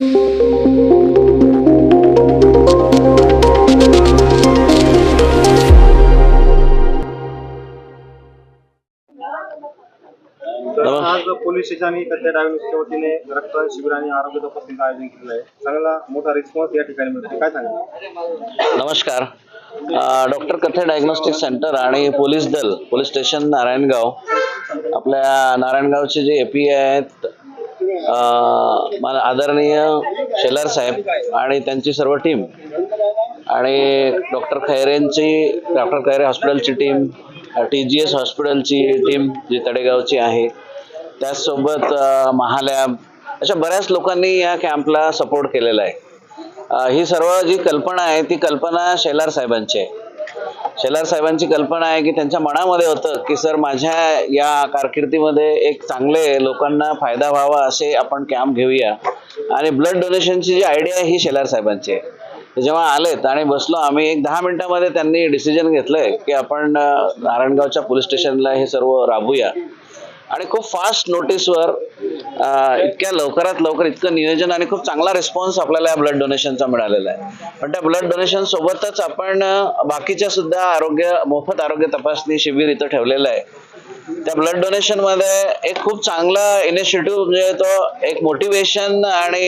आज police station आणि कथ्या वतीने रक्तदान शिबिर आणि आरोग्य तपासणीचं आयोजन केलेलं आहे. चांगला मोठा रिस्पॉन्स या ठिकाणी मिळतो. काय सांगा नमस्कार. डॉक्टर कथे डायग्नोस्टिक सेंटर आणि पोलीस दल पोलीस स्टेशन नारायणगाव. आपल्या नारायणगावचे जे ए पी आहेत मला आदरणीय शेलार साहेब आणि त्यांची सर्व टीम आणि डॉक्टर खैरेंची डॉक्टर खैरे हॉस्पिटलची टीम टी जी एस हॉस्पिटलची टीम जी तडेगावची आहे त्याचसोबत महालॅब अशा बऱ्याच लोकांनी या कॅम्पला सपोर्ट केलेला आहे. ही सर्व जी कल्पना आहे ती कल्पना शेलार साहेबांची आहे. शेलार साहेबांची कल्पना आहे की त्यांच्या मनामध्ये होतं की सर माझ्या या कारकिर्दीमध्ये एक चांगले लोकांना फायदा व्हावा असे आपण कॅम्प घेऊया. आणि ब्लड डोनेशनची जी आयडिया आहे ही शेलार साहेबांची आहे. जेव्हा आलेत आणि बसलो आम्ही एक दहा मिनिटामध्ये त्यांनी डिसिजन घेतलंय की आपण नारायणगावच्या पोलीस स्टेशनला हे सर्व राबूया. आणि खूप फास्ट नोटीसवर इतक्या लवकरात लवकर इतकं नियोजन आणि खूप चांगला रिस्पॉन्स आपल्याला या ब्लड डोनेशनचा मिळालेला आहे. पण त्या ब्लड डोनेशन सोबतच आपण बाकीच्या सुद्धा आरोग्य मोफत आरोग्य तपासणी शिबिर इथं ठेवलेलं आहे. त्या ब्लड डोनेशनमध्ये एक खूप चांगला इनिशिएटिव्ह म्हणजे तो एक मोटिवेशन आणि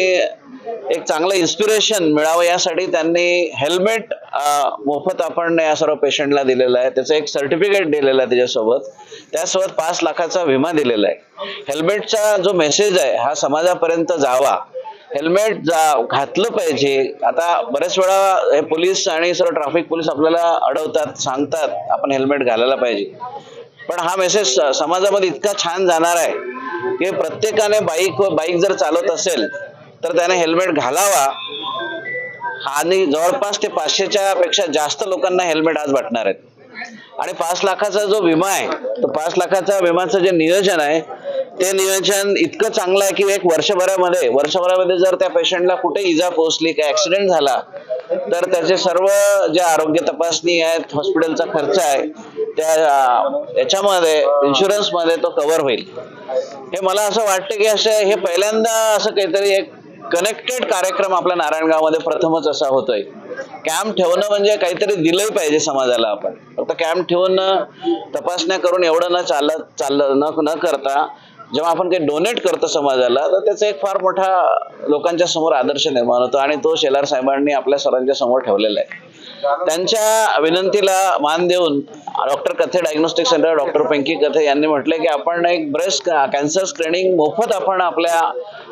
एक चांगलं इन्स्पिरेशन मिळावं यासाठी त्यांनी हेल्मेट मोफत आपण या सर्व पेशंटला दिलेलं आहे. त्याचं एक सर्टिफिकेट दिलेलं आहे त्याच्यासोबत. त्यासोबत पाच लाखाचा विमा दिलेला आहे. हेल्मेटचा जो मेसेज आहे हा समाजापर्यंत जावा. हेल्मेट जा घातलं पाहिजे. आता बऱ्याच वेळा हे पोलीस आणि सर्व ट्रॅफिक पोलीस आपल्याला अडवतात सांगतात आपण हेल्मेट घालायला पाहिजे. पण हा मेसेज समाजामध्ये इतका छान जाणार आहे की प्रत्येकाने बाईक बाईक जर चालवत असेल तर त्याने हेल्मेट घालावा. आणि जवळपास ते पाचशेच्या पेक्षा जास्त लोकांना हेल्मेट आज वाटणार आहेत. आणि पाच लाखाचा जो विमा आहे तो पाच लाखाचा विमाचं जे नियोजन आहे ते नियोजन इतकं चांगलं आहे की एक वर्षभरामध्ये वर्षभरामध्ये जर त्या पेशंटला कुठे इजा पोहोचली काय ऍक्सिडेंट झाला तर त्याचे सर्व जे आरोग्य तपासणी आहेत हॉस्पिटलचा खर्च आहे त्या याच्यामध्ये इन्शुरन्समध्ये तो कव्हर होईल. हे मला असं वाटतं की असं हे पहिल्यांदा असं काहीतरी एक कनेक्टेड कार्यक्रम आपल्या नारायणगावमध्ये प्रथमच असा होतोय. कॅम्प ठेवणं म्हणजे काहीतरी दिलंही पाहिजे समाजाला आपण. फक्त कॅम्प ठेवून तपासण्या करून एवढं न चालत चाललं न न करता जेव्हा आपण काही डोनेट करतो समाजाला तर त्याचा एक फार मोठा लोकांच्या समोर आदर्श निर्माण होतो आणि तो शेलार साहेबांनी आपल्या सरांच्या समोर ठेवलेला आहे. त्यांच्या विनंतीला मान देऊन doctor Kathe diagnostic centre doctor Pinky कथे यांनी म्हटले की आपण एक ब्रेस्ट कॅन्सर स्क्रीनिंग मोफत आपण आपल्या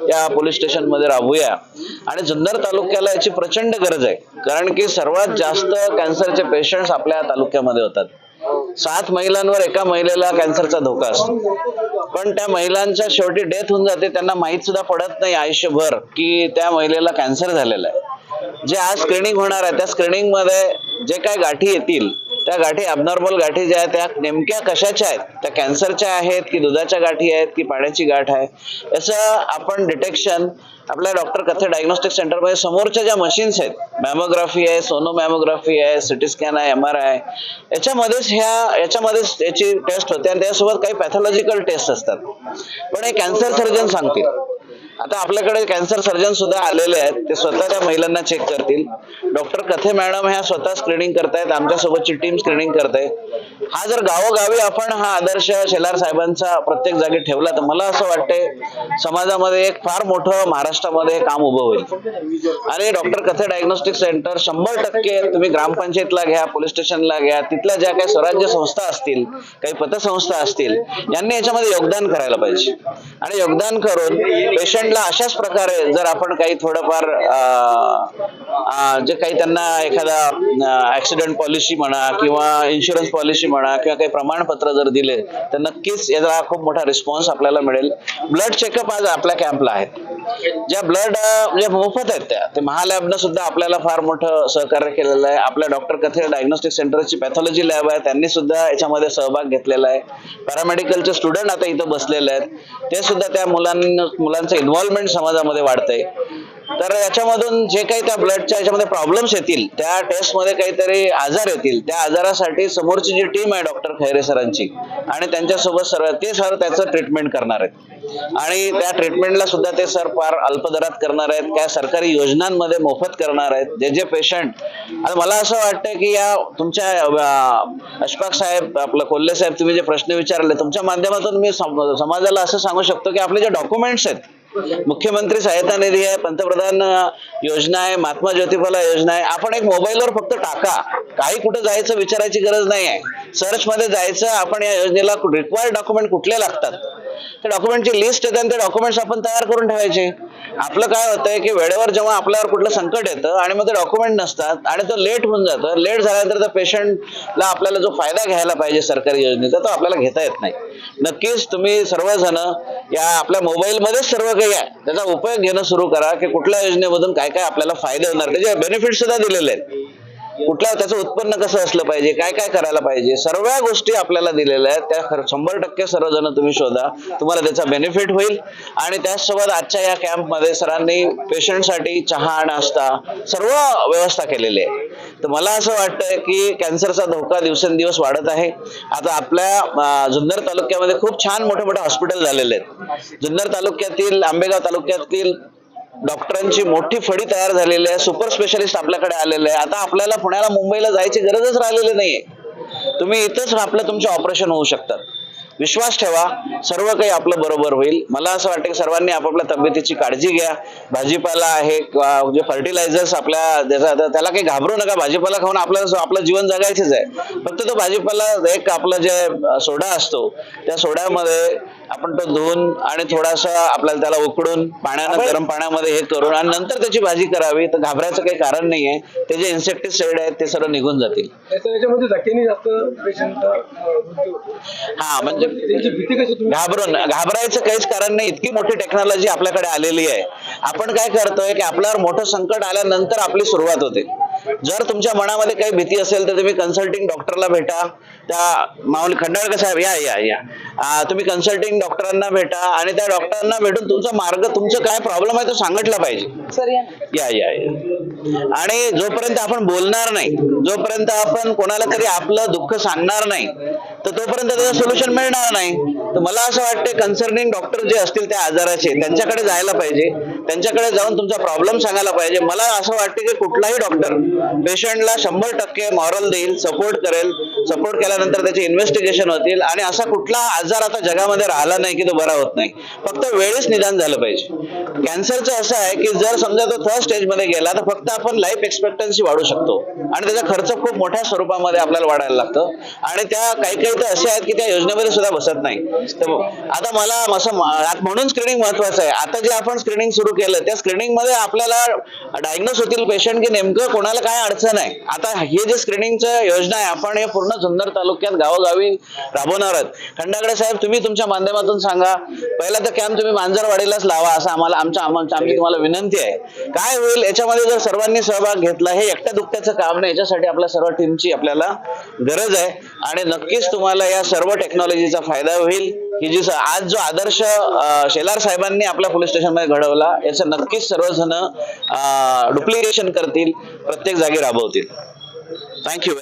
या पोलीस स्टेशनमध्ये राबवूया आणि जुन्नर तालुक्याला याची प्रचंड गरज आहे. कारण की सर्वात जास्त कॅन्सरचे पेशंट्स आपल्या तालुक्यामध्ये होतात. सात महिलांवर एका महिलेला कॅन्सरचा धोका असतो. पण त्या महिलांच्या शेवटी डेथ होऊन जाते त्यांना माहीत सुद्धा पडत नाही आयुष्यभर की त्या महिलेला कॅन्सर झालेला आहे. जे आज स्क्रीनिंग होणार आहे त्या स्क्रीनिंगमध्ये जे काय गाठी येतील त्या गाठी अबनॉर्मल गाठी ज्या आहेत त्या नेमक्या कशाच्या आहेत? त्या कॅन्सरच्या आहेत की दुधाच्या गाठी आहेत की पाण्याची गाठ आहे? याचं आपण डिटेक्शन आपल्या डॉक्टर कथे डायग्नोस्टिक सेंटरमध्ये समोरच्या ज्या मशीन्स आहेत मॅमोग्राफी आहे सोनो मॅमोग्राफी आहे सिटी स्कॅन आहे एम आर आय याच्यामध्येच ह्या याच्यामध्येच याची टेस्ट होते आणि त्यासोबत काही पॅथॉलॉजिकल टेस्ट असतात. पण हे कॅन्सर सर्जन सांगतील. आता आपल्याकडे कॅन्सर सर्जन सुद्धा आलेले आहेत. ते स्वतः त्या महिलांना चेक करतील. डॉक्टर कथे मॅडम ह्या स्वतः स्क्रीनिंग करतायत? आमच्या सोबतची टीम स्क्रीनिंग करते हा जर गावोगावी आपण हा आदर्श शेलार साहेबांचा प्रत्येक जागी ठेवला तर मला असं वाटतंय समाजामध्ये एक फार मोठं महाराष्ट्रामध्ये काम उभं होईल. आणि डॉक्टर कथे डायग्नोस्टिक सेंटर शंभर टक्के तुम्ही ग्रामपंचायतला घ्या पोलीस स्टेशनला घ्या. तिथल्या ज्या काही स्वराज्य संस्था असतील काही पतसंस्था असतील यांनी याच्यामध्ये योगदान करायला पाहिजे. आणि योगदान करून पेशंट पेशंटला अशाच प्रकारे जर आपण काही थोडंफार जे काही त्यांना एखादा ऍक्सिडेंट पॉलिसी म्हणा किंवा इन्शुरन्स पॉलिसी म्हणा किंवा काही प्रमाणपत्र जर दिले तर नक्कीच याचा खूप मोठा रिस्पॉन्स आपल्याला मिळेल. ब्लड चेकअप आज आपल्या कॅम्पला आहेत. ज्या ब्लड म्हणजे मोफत आहेत त्या ते महालॅबनं सुद्धा आपल्याला फार मोठं सहकार्य केलेलं आहे. आपल्या डॉक्टर कथे डायग्नोस्टिक सेंटरची पॅथॉलॉजी लॅब आहे. त्यांनी सुद्धा याच्यामध्ये सहभाग घेतलेला आहे. पॅरामेडिकलचे स्टुडंट आता इथं बसलेले आहेत. ते सुद्धा त्या मुलांना मुलांचं इन्व्हॉल्वमेंट समाजामध्ये वाढतंय. तर याच्यामधून जे काही त्या ब्लडच्या याच्यामध्ये प्रॉब्लेम्स येतील त्या टेस्टमध्ये काहीतरी आजार येतील त्या आजारासाठी समोरची जी टीम आहे डॉक्टर खैरे सरांची आणि त्यांच्यासोबत सर्व ते सर त्याचं ट्रीटमेंट करणार आहेत. आणि त्या ट्रीटमेंटला सुद्धा ते सर फार अल्प दरात करणार आहेत काय सरकारी योजनांमध्ये मोफत करणार आहेत. जे जे पेशंट आणि मला असं वाटतं की या तुमच्या अशफाक साहेब आपलं कोल्हे साहेब तुम्ही जे प्रश्न विचारले तुमच्या माध्यमातून मी समाजाला असं सांगू शकतो की आपले जे डॉक्युमेंट्स आहेत मुख्यमंत्री सहायता निधी आहे पंतप्रधान योजना आहे महात्मा ज्योतिबाला योजना आहे. आपण एक मोबाईलवर फक्त टाका. काही कुठं जायचं विचारायची गरज नाही आहे सर्च मध्ये जायचं आपण या योजनेला रिक्वायर्ड डॉक्युमेंट कुठले लागतात? त्या डॉक्युमेंटची लिस्ट येते आणि ते डॉक्युमेंट्स आपण तयार करून ठेवायचे. आपलं काय होतंय की वेळेवर जेव्हा आपल्यावर कुठलं संकट येतं आणि मग ते डॉक्युमेंट नसतात आणि तो लेट होऊन जातं लेट झाल्यानंतर त्या पेशंटला आपल्याला जो फायदा घ्यायला पाहिजे सरकारी योजनेचा तो आपल्याला घेता येत नाही. नक्कीच तुम्ही सर्वजण या आपल्या मोबाईलमध्येच सर्व काही आहे. त्याचा उपयोग घेणं सुरू करा की कुठल्या योजनेमधून काय काय आपल्याला फायदे होणार त्याचे बेनिफिट सुद्धा दिलेले आहेत. कुठल्या त्याचं उत्पन्न कसं असलं पाहिजे? काय काय करायला पाहिजे? सर्व गोष्टी आपल्याला दिलेल्या आहेत. त्या शंभर टक्के सर्वजण तुम्ही शोधा. तुम्हाला त्याचा बेनिफिट होईल. आणि त्याचसोबत आजच्या या कॅम्पमध्ये सरांनी पेशंटसाठी चहा नाश्ता सर्व व्यवस्था केलेली आहे. तर मला असं वाटतंय की कॅन्सरचा धोका दिवसेंदिवस वाढत आहे. आता आपल्या जुन्नर तालुक्यामध्ये खूप छान मोठे मोठे हॉस्पिटल झालेले आहेत. जुन्नर तालुक्यातील आंबेगाव तालुक्यातील डॉक्टरांची मोठी फडी तयार झालेली आहे. सुपर स्पेशालिस्ट आपल्याकडे आलेले आहे. आता आपल्याला पुण्याला मुंबईला जायची गरजच राहिलेली नाहीये. तुम्ही इथंच आपलं तुमचे ऑपरेशन होऊ शकतात. विश्वास ठेवा. सर्व काही आपलं बरोबर होईल. मला असं वाटतं की सर्वांनी आपापल्या तब्येतीची काळजी घ्या. भाजीपाला आहे किंवा जे फर्टिलायझर्स आपल्या त्याला काही घाबरू नका. भाजीपाला खाऊन आपल्याला आपलं जीवन जगायचंच आहे. फक्त तो भाजीपाला एक आपला जे सोडा असतो त्या सोड्यामध्ये आपण तो धुवून आणि थोडासा आपल्याला त्याला उकडून पाण्यानं गरम पाण्यामध्ये हे करून आणि नंतर त्याची भाजी करावी तर घाबरायचं काही कारण नाहीये. ते जे इन्सेक्टिसाइड आहेत ते सर्व निघून जातील. हा म्हणजे घाबरून घाबरायचं काहीच कारण नाही. इतकी मोठी टेक्नॉलॉजी आपल्याकडे आलेली आहे. आपण काय करतोय की आपल्यावर मोठं संकट आल्यानंतर आपली सुरुवात होते. जर तुमच्या मनामध्ये काही भीती असेल तर तुम्ही कन्सल्टिंग डॉक्टरला भेटा. त्या माऊली खंडाळकर साहेब या या या. तुम्ही कन्सल्टिंग डॉक्टरांना भेटा आणि त्या डॉक्टरांना भेटून तुमचा मार्ग तुमचं काय प्रॉब्लेम आहे तो सांगितला पाहिजे. या. या या आणि जोपर्यंत आपण बोलणार नाही जोपर्यंत आपण कोणाला तरी आपलं दुःख सांगणार नाही तर तोपर्यंत त्याचं सोल्युशन मिळणार नाही. तर मला असं वाटतं कन्सर्निंग डॉक्टर जे असतील त्या आजाराचे त्यांच्याकडे जायला पाहिजे. त्यांच्याकडे जाऊन तुमचा प्रॉब्लेम सांगायला पाहिजे. मला असं वाटतं की कुठलाही डॉक्टर पेशंटला शंभर टक्के मॉरल देईल सपोर्ट करेल. सपोर्ट केल्यानंतर त्याचे इन्व्हेस्टिगेशन होतील. आणि असा कुठला आजार आता जगामध्ये राहिला नाही की तो बरा होत नाही. फक्त वेळेस निदान झालं पाहिजे. कॅन्सरचं असं आहे की जर समजा तो थर्ड स्टेजमध्ये गेला तर फक्त आपण लाईफ एक्सपेक्टन्सी वाढू शकतो. आणि त्याचा खर्च खूप मोठ्या स्वरूपामध्ये आपल्याला वाढायला लागतं. आणि त्या काही काही तर असे आहेत की त्या योजनेमध्ये सुद्धा बसत नाही. आता मला असं म्हणून स्क्रीनिंग महत्वाचं आहे. आता जे आपण स्क्रीनिंग सुरू केलं त्या स्क्रीनिंगमध्ये आपल्याला डायग्नोस होतील पेशंट की नेमकं कोणाला काय अडचण आहे? आता हे जे स्क्रीनिंगचं योजना आहे आपण हे पूर्ण जुन्नर तालुक्यात गावोगावी राबवणार आहोत. खंडागडे साहेब तुम्ही तुमच्या माध्यमातून सांगा. पहिला तर कॅम्प तुम्ही मांजरवाडीलाच लावा असं आम्हाला आमच्या आमची तुम्हाला विनंती आहे. काय होईल याच्यामध्ये जर सर्वांनी सहभाग घेतला हे एकट्या दुखत्याचं काम नाही. याच्यासाठी आपल्या सर्व टीमची आपल्याला गरज आहे. आणि नक्कीच तुम्हाला या सर्व टेक्नॉलॉजीचा फायदा होईल. की जी आज जो आदर्श शेलार साहेबांनी आपल्या पोलीस स्टेशनमध्ये घडवला याचं नक्कीच सर्वजण डुप्लिकेशन करतील प्रत्येक जागी राबवतील. थँक्यू